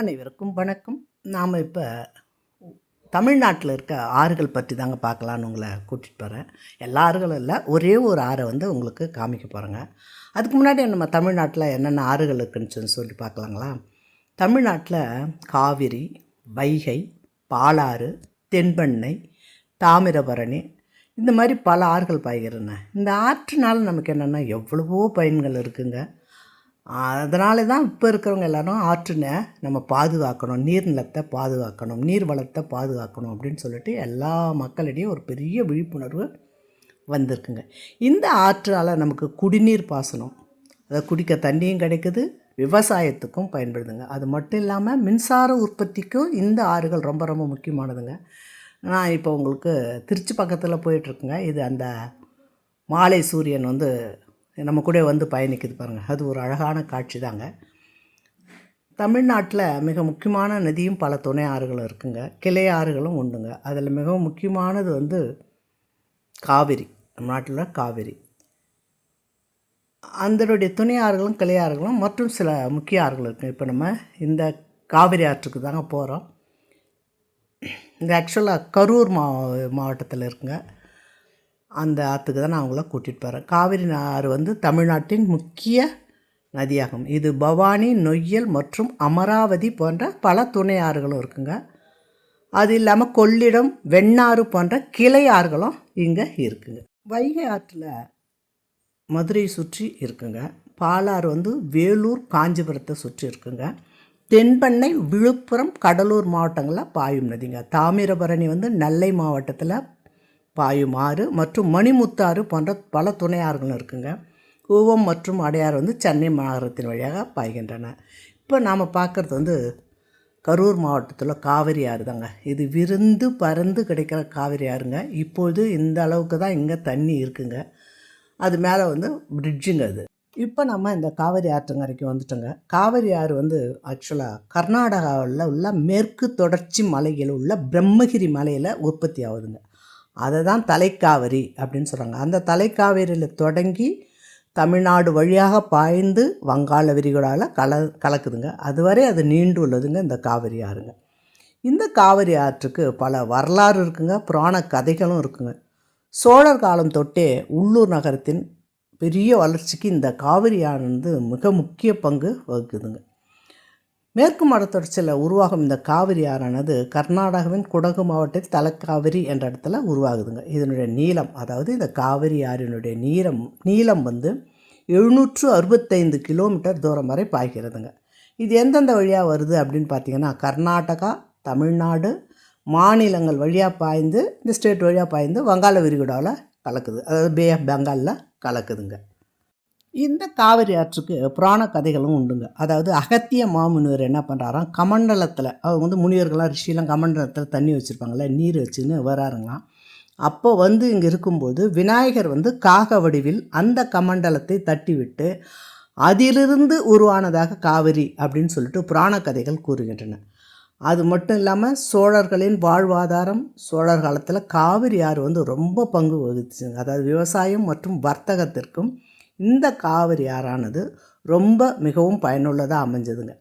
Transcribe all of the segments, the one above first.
அனைவருக்கும் வணக்கம். நாம் இப்போ தமிழ்நாட்டில் இருக்க ஆறுகள் பற்றி தாங்க பார்க்கலான்னு உங்களை கூட்டிகிட்டு போகிறேன் எல்லா ஆறுகளும் இல்லை ஒரே ஒரு ஆறை வந்து உங்களுக்கு காமிக்க போகிறேங்க அதுக்கு முன்னாடி நம்ம தமிழ்நாட்டில் என்னென்ன ஆறுகள் இருக்குன்னு சொல்லி சொல்லி பார்க்கலாங்களா? தமிழ்நாட்டில் காவிரி வைகை பாலாறு தென்பெண்ணை தாமிரபரணி இந்த மாதிரி பல ஆறுகள் பாய்கிறன இந்த ஆற்றுனால நமக்கு என்னென்னா எவ்வளவோ பயன்கள் இருக்குங்க. அதனால தான் இப்போ இருக்கிறவங்க எல்லாரும் ஆற்றுனை நம்ம பாதுகாக்கணும் நீர் நிலத்தை பாதுகாக்கணும் நீர் வளத்தை பாதுகாக்கணும் அப்படின்னு சொல்லிட்டு எல்லா மக்களிடையும் ஒரு பெரிய விழிப்புணர்வு வந்திருக்குங்க. இந்த ஆற்றால் நமக்கு குடிநீர் பாசனம் அதை குடிக்க தண்ணியும் கிடைக்குது விவசாயத்துக்கும் பயன்படுதுங்க. அது மட்டும் இல்லாமல் மின்சார உற்பத்திக்கும் இந்த ஆறுகள் ரொம்ப ரொம்ப முக்கியமானதுங்க. நான் இப்போ உங்களுக்கு திருச்சி பக்கத்தில் போயிட்டுருக்குங்க இது அந்த மாலை சூரியன் வந்து நம்ம கூட வந்து பயணிக்குது பாருங்கள் அது ஒரு அழகான காட்சி தாங்க. தமிழ்நாட்டில் மிக முக்கியமான நதியும் பல துணை ஆறுகளும் இருக்குங்க. கிளை ஆறுகளும் உண்டுங்க. அதில் மிகவும் முக்கியமானது வந்து காவிரி. நம்ம நாட்டில் காவிரி. அதனுடைய துணை ஆறுகளும் கிளை ஆறுகளும் மற்றும் சில முக்கிய ஆறுகள் இருக்குது இப்போ நம்ம இந்த காவிரி ஆற்றுக்கு தாங்க போகிறோம் இந்த ஆக்சுவலாக கரூர் மா மாவட்டத்தில் இருக்குங்க. அந்த ஆற்றுக்கு தான் நான் அவங்கள கூட்டிகிட்டு போகிறேன் காவிரி ஆறு வந்து தமிழ்நாட்டின் முக்கிய நதியாகும். இது பவானி நொய்யல் மற்றும் அமராவதி போன்ற பல துணை ஆறுகளும் இருக்குங்க. அது இல்லாமல் கொள்ளிடம் வெண்ணாறு போன்ற கிளை ஆறுகளும் இங்கே இருக்குங்க. வைகை ஆற்றில் மதுரையை சுற்றி இருக்குங்க. பாலாறு வந்து வேலூர் காஞ்சிபுரத்தை சுற்றி இருக்குங்க. தென்பெண்ணை விழுப்புரம் கடலூர் மாவட்டங்களில் பாயும் நதிங்க. தாமிரபரணி வந்து நெல்லை மாவட்டத்தில் பாயுமாறு மற்றும் மணிமுத்தாறு போன்ற பல துணை ஆறுகளும் இருக்குங்க. கூவம் மற்றும் அடையாறு வந்து சென்னை மாநகரத்தின் வழியாக பாய்கின்றன. இப்போ நாம் பார்க்குறது வந்து கரூர் மாவட்டத்தில் காவிரி ஆறு தாங்க. இது விருந்து பறந்து கிடைக்கிற காவிரி ஆறுங்க. இப்பொழுது இந்த அளவுக்கு தான் இங்கே தண்ணி இருக்குங்க. அது மேலே வந்து பிரிட்ஜுங்க அது. இப்போ நம்ம இந்த காவிரி ஆற்றங்கரைக்கு வந்துட்டோங்க. காவிரி ஆறு வந்து ஆக்சுவலாக கர்நாடகாவில் உள்ள மேற்கு தொடர்ச்சி மலையில் உள்ள பிரம்மகிரி மலையில் உற்பத்தி ஆகுதுங்க. அதை தான் தலைக்காவிரி அப்படின்னு சொல்கிறாங்க அந்த தலைக்காவிரியில் தொடங்கி தமிழ்நாடு வழியாக பாய்ந்து வங்காள விரிகுடாவில் கல கலக்குதுங்க. அதுவரை அது நீண்டு உள்ளதுங்க இந்த காவிரி ஆறுங்க. இந்த காவிரி ஆற்றுக்கு பல வரலாறு இருக்குங்க புராண கதைகளும் இருக்குங்க. சோழர் காலம் தொட்டே உள்ளூர் நகரத்தின் பெரிய வளர்ச்சிக்கு இந்த காவிரி ஆனது மிக முக்கிய பங்கு வகுக்குதுங்க. மேற்கு மடத்தொடர்ச்சியில் உருவாகும் இந்த காவிரி ஆறானது கர்நாடகாவின் குடகு மாவட்டத்தில் தலக்காவிரி என்ற இடத்துல உருவாகுதுங்க. இதனுடைய நீளம் அதாவது இந்த காவிரி ஆறினுடைய நீளம் நீளம் வந்து எழுநூற்று அறுபத்தைந்து கிலோமீட்டர் தூரம் வரை பாய்கிறதுங்க. இது எந்தெந்த வழியாக வருது அப்படின்னு பார்த்தீங்கன்னா கர்நாடகா தமிழ்நாடு மாநிலங்கள் வழியாக பாய்ந்து இந்த ஸ்டேட் வழியாக பாய்ந்து வங்காள விரிகுடாவில் கலக்குது. அதாவது பே ஆஃப் பெங்காலில் கலக்குதுங்க. இந்த காவிரி ஆற்றுக்கு புராண கதைகளும் உண்டுங்க. அதாவது அகத்திய மாமுனிவர் என்ன பண்ணுறாராம் கமண்டலத்தில் அவங்க வந்து முனிவர்கள்லாம் ரிஷிலாம் கமண்டலத்தில் தண்ணி வச்சுருப்பாங்கள்ல நீர் வச்சுன்னு வராருங்களாம். அப்போ வந்து இங்கே இருக்கும்போது விநாயகர் வந்து காக வடிவில் அந்த கமண்டலத்தை தட்டிவிட்டு அதிலிருந்து உருவானதாக காவிரி அப்படின்னு சொல்லிட்டு புராண கதைகள் கூறுகின்றன. அது மட்டும் இல்லாமல் சோழர்களின் வாழ்வாதாரம் சோழர் காலத்தில் காவிரி ஆறு வந்து ரொம்ப பங்கு வகிச்சுங்க. அதாவது விவசாயம் மற்றும் வர்த்தகத்திற்கும் இந்த காவிரி ஆறானது ரொம்ப மிகவும் பயனுள்ளதாக அமைஞ்சதுங்க.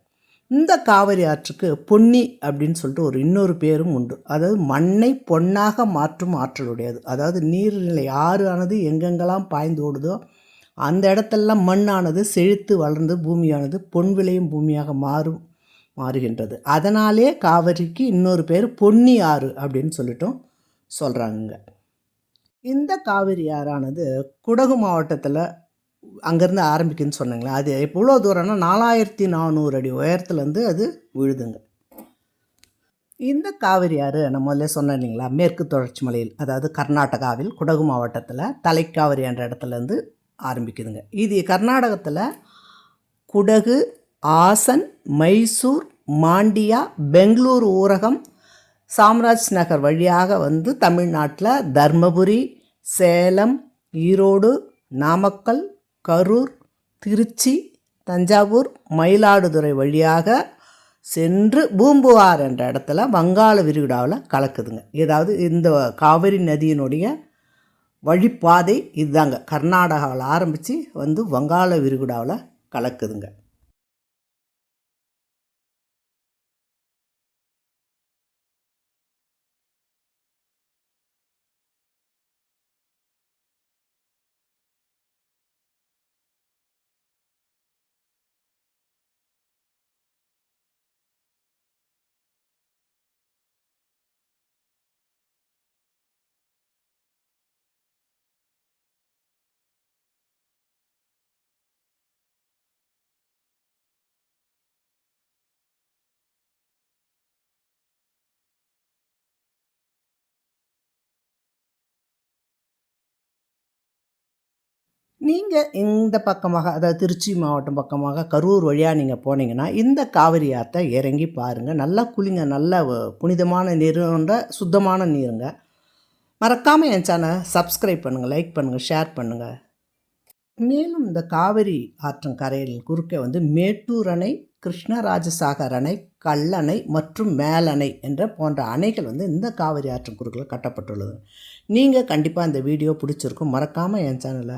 இந்த காவிரி ஆற்றுக்கு பொன்னி அப்படின்னு சொல்லிட்டு ஒரு இன்னொரு பேரும் உண்டு. அதாவது மண்ணை பொன்னாக மாற்றும் ஆற்றலுடையது. அதாவது நீர்நிலை ஆறு ஆனது எங்கெங்கெல்லாம் பாய்ந்து ஓடுதோ அந்த இடத்தெல்லாம் மண்ணானது செழித்து வளர்ந்து பூமியானது பொன் விளையும் பூமியாக மாறும் மாறுகின்றது. அதனாலே காவிரிக்கு இன்னொரு பேர் பொன்னி ஆறு அப்படின்னு சொல்லிட்டும் சொல்கிறாங்க இந்த காவிரி ஆறானது குடகு மாவட்டத்தில் அங்கேருந்து ஆரம்பிக்குதுன்னு சொன்னாங்களே அது எவ்வளோ தூரம்னா நாலாயிரத்தி நானூறு அடி உயரத்துலேருந்து அது விழுதுங்க. இந்த காவிரி ஆறு நம்ம முதல்ல சொன்னேன் இல்லைங்களா மேற்கு தொடர்ச்சி மலையில் அதாவது கர்நாடகாவில் குடகு மாவட்டத்தில் தலைக்காவிரி என்ற இடத்துலேருந்து ஆரம்பிக்குதுங்க. இது கர்நாடகத்தில் குடகு ஆசன் மைசூர் மாண்டியா பெங்களூர் ஊரகம் சாம்ராஜ் நகர் வழியாக வந்து தமிழ்நாட்டில் தர்மபுரி சேலம் ஈரோடு நாமக்கல் கரூர் திருச்சி தஞ்சாவூர் மயிலாடுதுறை வழியாக சென்று பூம்புகார் என்ற இடத்துல வங்காள விரிகுடாவில் கலக்குதுங்க. ஏதாவது இந்த காவிரி நதியினுடைய வழிப்பாதை இதுதாங்க. கர்நாடகாவில் ஆரம்பித்து வந்து வங்காள விரிகுடாவில் கலக்குதுங்க. நீங்கள் இந்த பக்கமாக அதாவது திருச்சி மாவட்டம் பக்கமாக கரூர் வழியாக நீங்கள் போனீங்கன்னா இந்த காவிரி ஆற்றை இறங்கி பாருங்கள் நல்லா குளிங்க நல்ல புனிதமான நீருன்ற சுத்தமான நீருங்க. மறக்காமல் என் சேனலை சப்ஸ்கிரைப் பண்ணுங்கள் லைக் பண்ணுங்கள் ஷேர் பண்ணுங்கள் மேலும் இந்த காவிரி ஆற்றன் கரையில் குறுக்கே வந்து மேட்டூர் அணை கிருஷ்ணராஜசாகர் அணை கல்லணை மற்றும் மேலணை என்ற போன்ற அணைகள் வந்து இந்த காவிரி ஆற்றின் குறுக்கில் கட்டப்பட்டுள்ளது. நீங்கள் கண்டிப்பாக இந்த வீடியோ பிடிச்சிருக்கும். மறக்காமல் என் சேனலை